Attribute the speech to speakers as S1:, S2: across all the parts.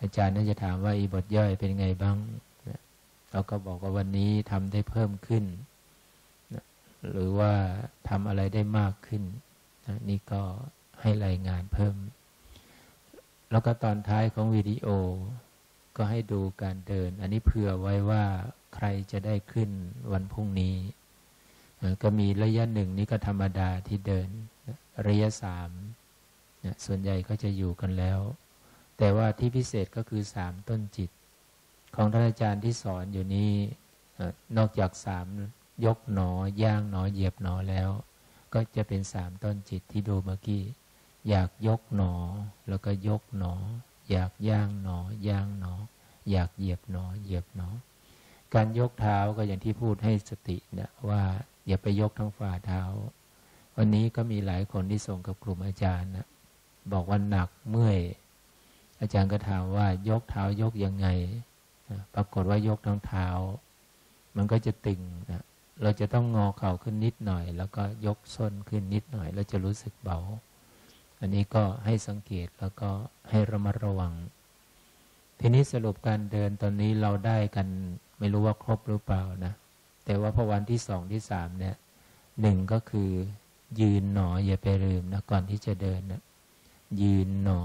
S1: อาจารย์น่าจะถามว่าอีบทย่อยเป็นไงบ้างเราก็บอกว่าวันนี้ทำได้เพิ่มขึ้น หรือว่าทำอะไรได้มากขึ้น นี่ก็ให้รายงานเพิ่ม แล้วก็ตอนท้ายของวิดีโอ ก็ให้ดูการเดิน อันนี้เผื่อไว้ว่าใครจะได้ขึ้นวันพรุ่งนี้ ก็มีระยะหนึ่งนี่ก็ธรรมดาที่เดิน ระยะสามส่วนใหญ่ก็จะอยู่กันแล้ว แต่ว่าที่พิเศษก็คือสามต้นจิต ของท่านอาจารย์ที่สอนอยู่นี้นอกจากสามยกหนอย่างหนอเหยียบหนอแล้ว ก็จะเป็นสามต้นจิตที่ดูเมื่อกี้ อยากยกหนอ แล้วก็ยกหนอ อยากย่างหนอย่างหนอ อยากเหยียบหนอเหยียบหนอ การยกเท้าก็อย่างที่พูดให้สตินะว่าอย่าไปยกทั้งฝ่าเท้า วันนี้ก็มีหลายคนที่ส่งกับกลุ่มอาจารย์นะบอกว่าหนักเมื่อย อาจารย์ก็ถามว่ายกเท้ายกยังไง ปรากฏว่ายกทั้งเท้า มันก็จะตึงนะเราจะต้องงอเข่าขึ้นนิดหน่อย แล้วก็ยกส้นขึ้นนิดหน่อยแล้วจะรู้สึกเบา อันนี้ก็ให้สังเกตแล้วก็ให้ระมัดระวัง ทีนี้สรุปการเดินตอนนี้เราได้กันไม่รู้ว่าครบหรือเปล่านะ แต่ว่าพอวันที่สองที่สามเนี่ยหนึ่งก็คือ ยืนหนออย่าไปลืมนะก่อนที่จะเดินนะยืนหนอ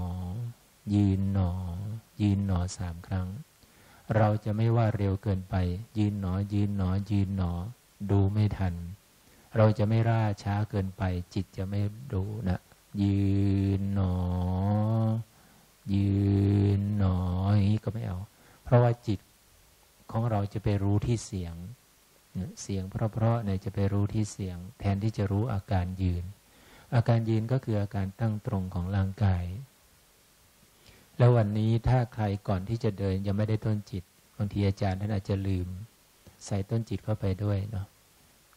S1: ยืนหนอ ยืนหนอสามครั้ง เราจะไม่ว่าเร็วเกินไป ยืนหนอ ยืนหนอ ยืนหนอ ดูไม่ทัน เราจะไม่ร่าช้าเกินไป จิตจะไม่ดูนะยืนหนอ ยืนหนออย่างนี้ก็ไม่เอา เพราะว่าจิตของเราจะไปรู้ที่เสียง เสียงเพราะๆเนี่ยจะไปรู้ที่เสียง แทนที่จะรู้อาการยืน อาการยืนก็คืออาการตั้งตรงของร่างกาย แล้ววันนี้ถ้าใครก่อนที่จะเดินยังไม่ได้ต้นจิตบางทีอาจารย์ท่านอาจจะลืม ใส่ต้นจิตเข้าไปด้วยเนาะ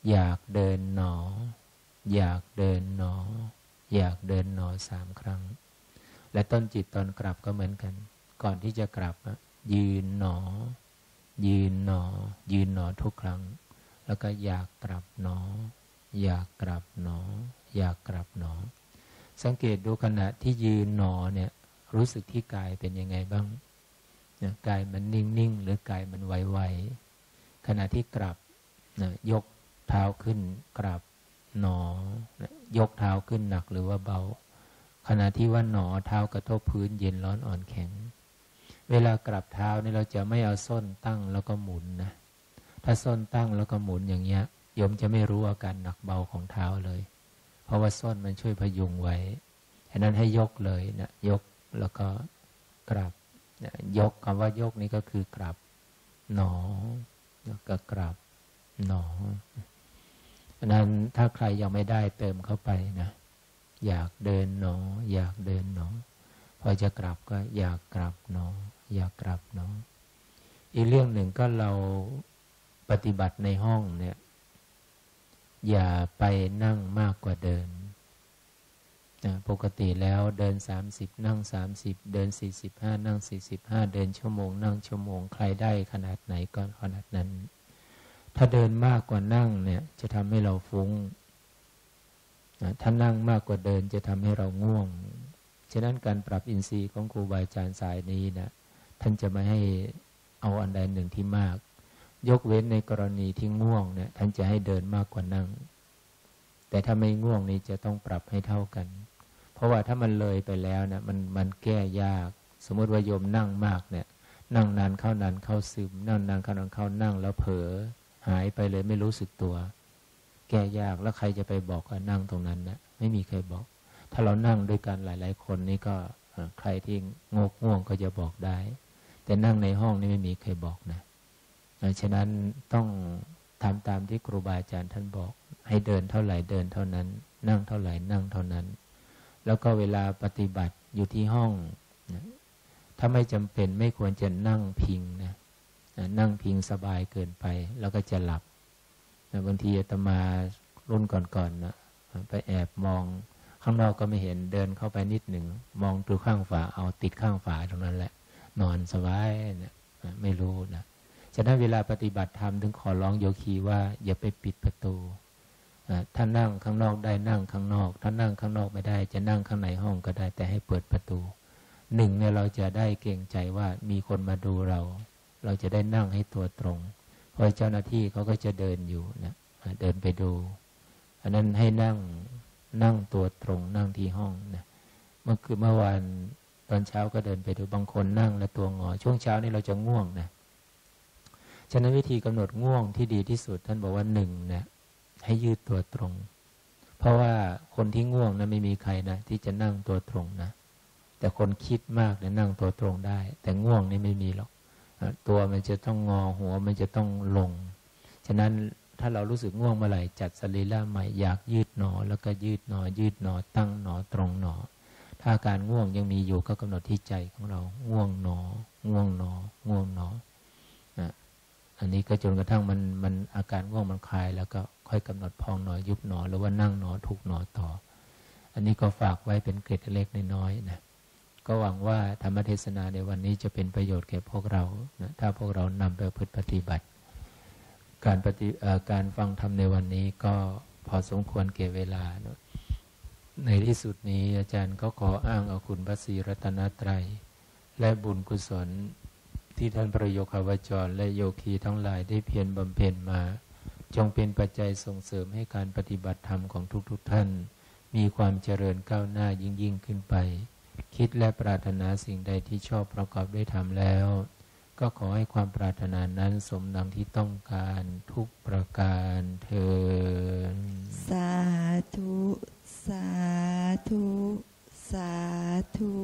S1: อยากเดินหนอ อยากเดินหนอ อยากเดินหนอสามครั้ง และต้นจิตตอนกลับก็เหมือนกัน ก่อนที่จะกลับยืนหนอ ยืนหนอ ยืนหนอทุกครั้ง แล้วก็อยากกลับหนอ อยากกลับหนอ อยากกลับหนอ สังเกตดูขณะที่ยืนหนอเนี่ย รู้สึกที่กายเป็นยังไงบ้างนะกายมันนิ่งๆ หรือกายมันไวๆขณะที่กลับนะยกเท้าขึ้นกลับหนอนะยกเท้าขึ้นหนักหรือว่าเบา ขณะที่ว่าหนอเท้ากระทบพื้นเย็นร้อนอ่อนแข็ง เวลากลับเท้านี่เราจะไม่เอาส้นตั้งแล้วก็หมุนนะถ้าส้นตั้งแล้วก็หมุนอย่างเงี้ยโยมจะไม่รู้อาการหนักเบาของเท้าเลย เพราะว่าส้นมันช่วยพยุงไว้ฉะนั้นให้ยกเลยนะยก แล้วก็กลับยกคำว่ายกนี้ก็คือกลับหนอ แล้วก็กลับหนอฉะนั้นถ้าใครยังไม่ได้เติมเข้าไปนะ อยากเดินหนอ อยากเดินหนอ พอจะกลับก็อยากกลับหนอ อยากกลับหนอ อีกเรื่องหนึ่งก็เราปฏิบัติในห้องเนี่ย อย่าไปนั่งมากกว่าเดิน ปกติแล้วเดิน 30 นั่ง 30 เดิน 45 นั่ง 45 เดินชั่วโมง นั่งชั่วโมง ใครได้ขนาดไหนก็ขนาดนั้น ถ้าเดินมากกว่านั่งเนี่ยจะทำให้เราฟุง้งถ้านั่งมากกว่าเดินจะทำให้เราง่วง ฉะนั้นการปรับอินทรีย์ของครูบาอาจารย์สายนี้นะท่านจะไม่ให้เอาอันใดหนึ่งที่มาก ยกเว้นในกรณีที่ง่วงเนี่ยท่านจะให้เดินมากกว่านั่ง แต่ถ้าไม่ง่วงนี่จะต้องปรับให้เท่ากัน เพราะว่าถ้ามันเลยไปแล้วนะมันมันแก้ยาก สมมติว่าโยมนั่งมากเนี่ย นั่งนานเข้านานเข้าซึม นั่งนานเข้านานเข้านั่งแล้วเผลอหายไปเลยไม่รู้สึกตัว แก้ยากแล้วใครจะไปบอกว่านั่งตรงนั้นนะไม่มีใครบอก ถ้าเรานั่งด้วยกันหลาย ๆ คนนี่ก็ใครที่งกง่วงก็จะบอกได้ แต่นั่งในห้องนี่ไม่มีใครบอกนะฉะนั้นต้องทำตามที่ครูบาอาจารย์ท่านบอก ให้เดินเท่าไหร่เดินเท่านั้น นั่งเท่าไหร่นั่งเท่านั้น แล้วก็เวลาปฏิบัติอยู่ที่ห้องนะถ้าไม่จำเป็นไม่ควรจะนั่งพิงนะนั่งพิงสบายเกินไป แล้วก็จะหลับนะบางทีอาตมารุ่นก่อนๆนะไปแอบมองข้างนอกก็ไม่เห็นเดินเข้าไปนิดหนึ่ง มองดูข้างฝาเอาติดข้างฝาตรงนั้นแหละ นอนสบายนะไม่รู้นะฉะนั้นเวลาปฏิบัติธรรมถึงขอร้องโยคีว่า อย่าไปปิดประตู ถ้านั่งข้างนอกได้นั่งข้างนอก ถ้านั่งข้างนอกไม่ได้ จะนั่งข้างในห้องก็ได้แต่ให้เปิดประตูหนึ่งเนี่ยเราจะได้เกรงใจว่ามีคนมาดูเรา เราจะได้นั่งให้ตัวตรงเพราะเจ้าหน้าที่เขาก็จะเดินอยู่นะเดินไปดู อันนั้นให้นั่งนั่งตัวตรงนั่งที่ห้องนะเมื่อคือเมื่อวานตอนเช้าก็เดินไปดูบางคนนั่งแล้วตัวงอ ช่วงเช้านี่เราจะง่วงนะฉะนั้นวิธีกำหนดง่วงที่ดีที่สุด ท่านบอกว่าหนึ่งนะ ให้ยืดตัวตรง เพราะว่าคนที่ง่วงนะไม่มีใครนะที่จะนั่งตัวตรงนะ แต่คนคิดมากเนี่ยนั่งตัวตรงได้ แต่ง่วงนี่ไม่มีหรอก ตัวมันจะต้องงอหัวมันจะต้องลง ฉะนั้นถ้าเรารู้สึกง่วงเมื่อไหร่จัดสรีระใหม่อยากยืดหนอ แล้วก็ยืดหนอ ยืดหนอ ตั้งหนอตรงหนอ ถ้าการง่วงยังมีอยู่ก็กำหนดที่ใจของเรา ง่วงหนอ ง่วงหนอ ง่วงหนอ อันนี้ก็จนกระทั่งมันมันอาการง่วงมันคลายแล้วก็ค่อยกำหนดพองหนอยุบหนอหรือว่านั่งหนอถูกหนอต่อ อันนี้ก็ฝากไว้เป็นเกร็ดเล็กน้อยๆนะก็หวังว่าธรรมเทศนาในวันนี้จะเป็นประโยชน์แก่พวกเรานะถ้าพวกเรานำไปพฤติปฏิบัติ การปฏิการฟังธรรมในวันนี้ก็พอสมควรเก็บเวลานะในที่สุดนี้อาจารย์ก็ขออ้างเอาคุณพระศรีรัตนตรัย และบุญกุศล ที่ท่านประโยคาวจร และโยคีทั้งหลายได้เพียรบำเพ็ญมา จงเป็นปัจจัยส่งเสริมให้การปฏิบัติธรรมของทุกๆทท่าน มีความเจริญก้าวหน้ายิ่งยิ่งขึ้นไป คิดและปรารถนาสิ่งใดที่ชอบประกอบด้วยธรรมแล้ว ก็ขอให้ความปรารถนานั้นสมดังที่ต้องการทุกประการเถิด
S2: สาธุ สาธุ สาธุ